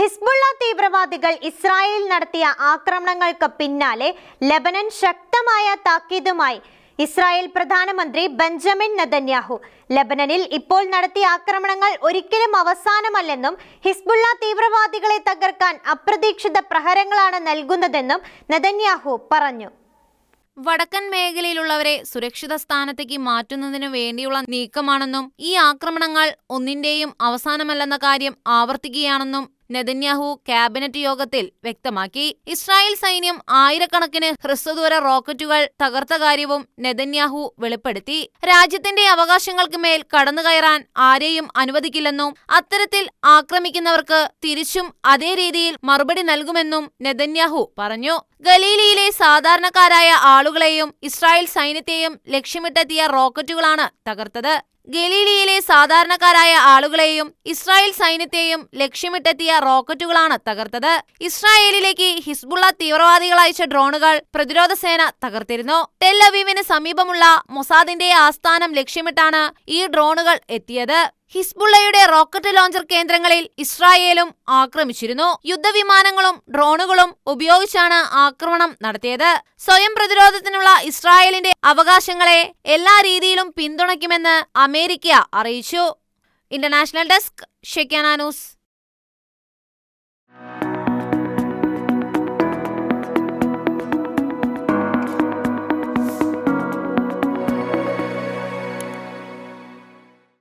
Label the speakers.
Speaker 1: Hezbollah തീവ്രവാദികൾ Israel നടത്തിയ ആക്രമണങ്ങൾക്ക് പിന്നാലെ ലബനൻ ശക്തമായ താക്കീതുമായി ഇസ്രായേൽ പ്രധാനമന്ത്രി ബെഞ്ചമിൻ നെതന്യാഹു. ലബനനിൽ ഇപ്പോൾ നടത്തിയ ആക്രമണങ്ങൾ ഒരിക്കലും അവസാനമല്ലെന്നും ഹിസ്ബുള്ള തീവ്രവാദികളെ തകർക്കാൻ അപ്രതീക്ഷിത പ്രഹരങ്ങളാണ് നൽകുന്നതെന്നും നെതന്യാഹു പറഞ്ഞു.
Speaker 2: വടക്കൻ മേഖലയിലുള്ളവരെ സുരക്ഷിത സ്ഥാനത്തേക്ക് മാറ്റുന്നതിനു വേണ്ടിയുള്ള നീക്കമാണെന്നും ഈ ആക്രമണങ്ങൾ ഒന്നിന്റെയും അവസാനമല്ലെന്ന കാര്യം ആവർത്തിക്കുകയാണെന്നും നെതന്യാഹു ക്യാബിനറ്റ് യോഗത്തിൽ വ്യക്തമാക്കി. ഇസ്രായേൽ സൈന്യം ആയിരക്കണക്കിന് ഹ്രസ്വദൂര റോക്കറ്റുകൾ തകർത്ത കാര്യവും നെതന്യാഹു വെളിപ്പെടുത്തി. രാജ്യത്തിന്റെ അവകാശങ്ങൾക്ക് മേൽ കടന്നുകയറാൻ ആരെയും അനുവദിക്കില്ലെന്നും അത്തരത്തിൽ ആക്രമിക്കുന്നവർക്ക് തിരിച്ചും അതേ രീതിയിൽ മറുപടി നൽകുമെന്നും നെതന്യാഹു പറഞ്ഞു. ഗലീലിയിലെ സാധാരണക്കാരായ ആളുകളെയും ഇസ്രായേൽ സൈന്യത്തെയും ലക്ഷ്യമിട്ടെത്തിയ റോക്കറ്റുകളാണ് തകർത്തത്. ഗലീലിയിലെ സാധാരണക്കാരായ ആളുകളെയും ഇസ്രായേൽ സൈന്യത്തെയും ലക്ഷ്യമിട്ടെത്തിയ റോക്കറ്റുകളാണ് തകർത്തത്. ഇസ്രായേലിലേക്ക് ഹിസ്ബുള്ള തീവ്രവാദികൾ അയച്ച ഡ്രോണുകൾ പ്രതിരോധ സേന തകർത്തിരുന്നു. ടെല്ലവീവിന് സമീപമുള്ള മൊസാദിന്റെ ആസ്ഥാനം ലക്ഷ്യമിട്ടാണ് ഈ ഡ്രോണുകൾ എത്തിയത്. ഹിസ്ബുള്ളയുടെ റോക്കറ്റ് ലോഞ്ചർ കേന്ദ്രങ്ങളിൽ ഇസ്രായേലും ആക്രമിച്ചിരുന്നു. യുദ്ധവിമാനങ്ങളും ഡ്രോണുകളും ഉപയോഗിച്ചാണ് ആക്രമണം നടത്തിയത്. സ്വയം പ്രതിരോധത്തിനുള്ള ഇസ്രായേലിന്റെ അവകാശങ്ങളെ എല്ലാ രീതിയിലും പിന്തുണയ്ക്കുമെന്ന് അമേരിക്ക അറിയിച്ചു. International desk Shekinah news.